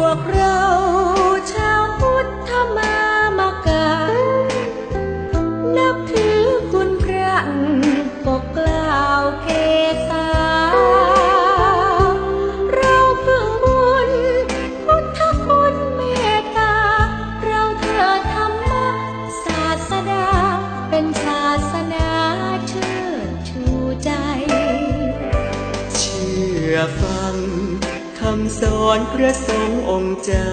วกเราชาวพุทธมามากานับถือคุณพระปกกล่าวเกษาเราพึ่งบุญพุทธคุณเมตตา เราเถิดธรรมะศาสดา เป็นศาสนาเชิดชูใจ เชื่อฟัง คำสอนพระสงฆ์องค์เจ้า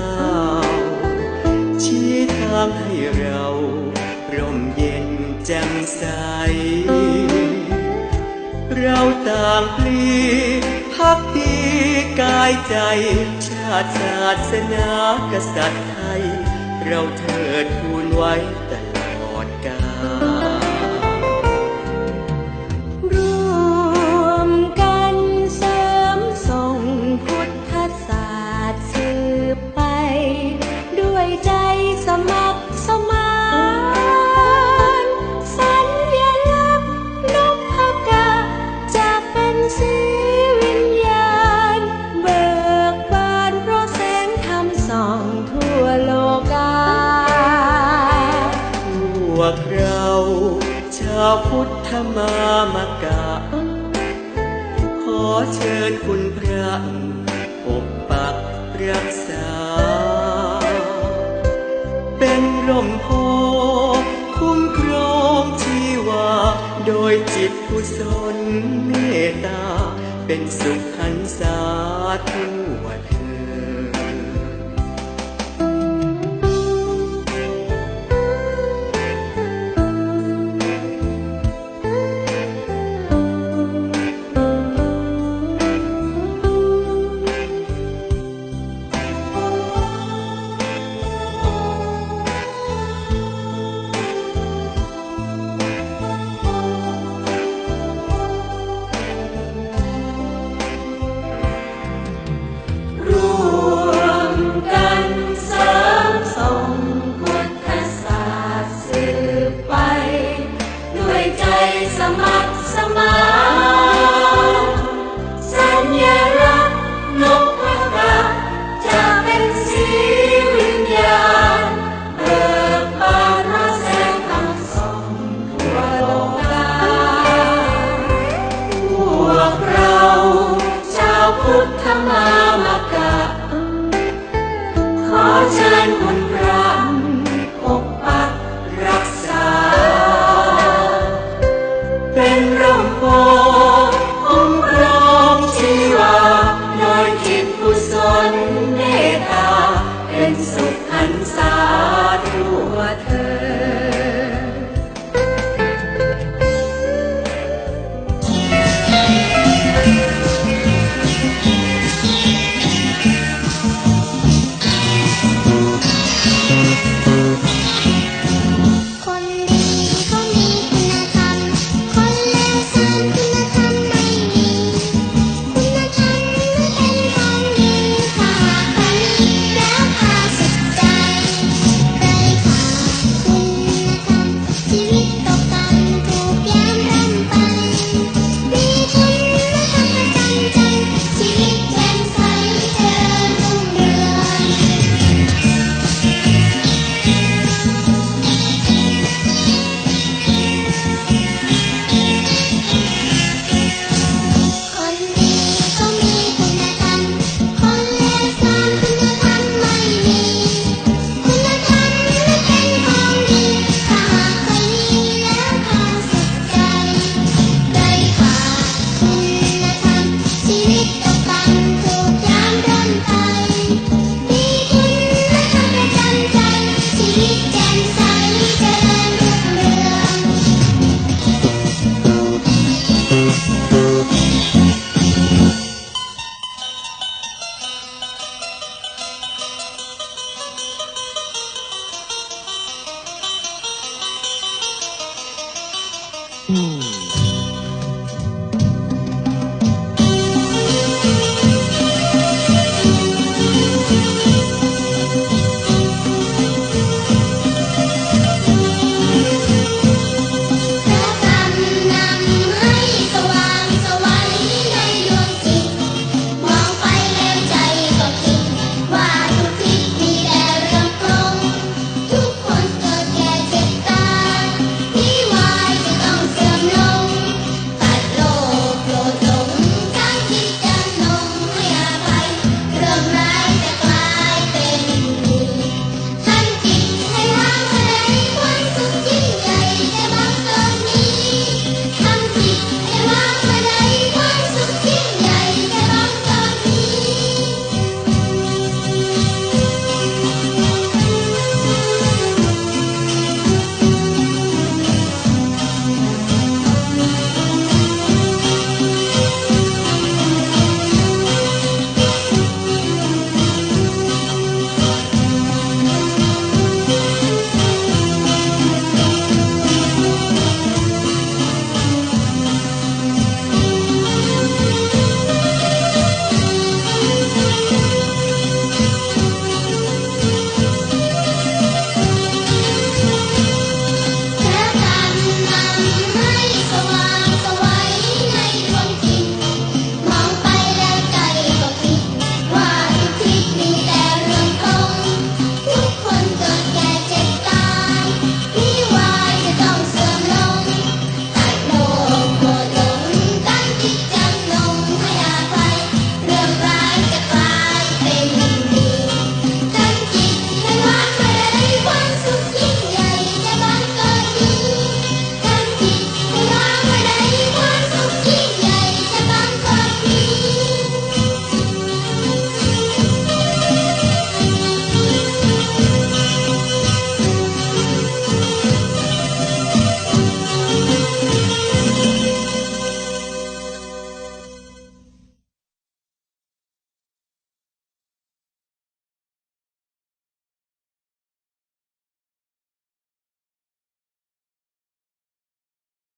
ชี้ทางให้เราร่มเย็นแจ่มใส เราต่างพลีพักดีกายใจ ชาติศาสนากษัตริย์ไทย เราเถิดทูลไว้แต่ พุทธมามกะ ขอเชิญคุณพระปกปักรักษา เป็นร่มโพคุ้มครองชีวา โดยจิตกุศลเมตตา เป็นสุขหันษาทั่วเาว Hum.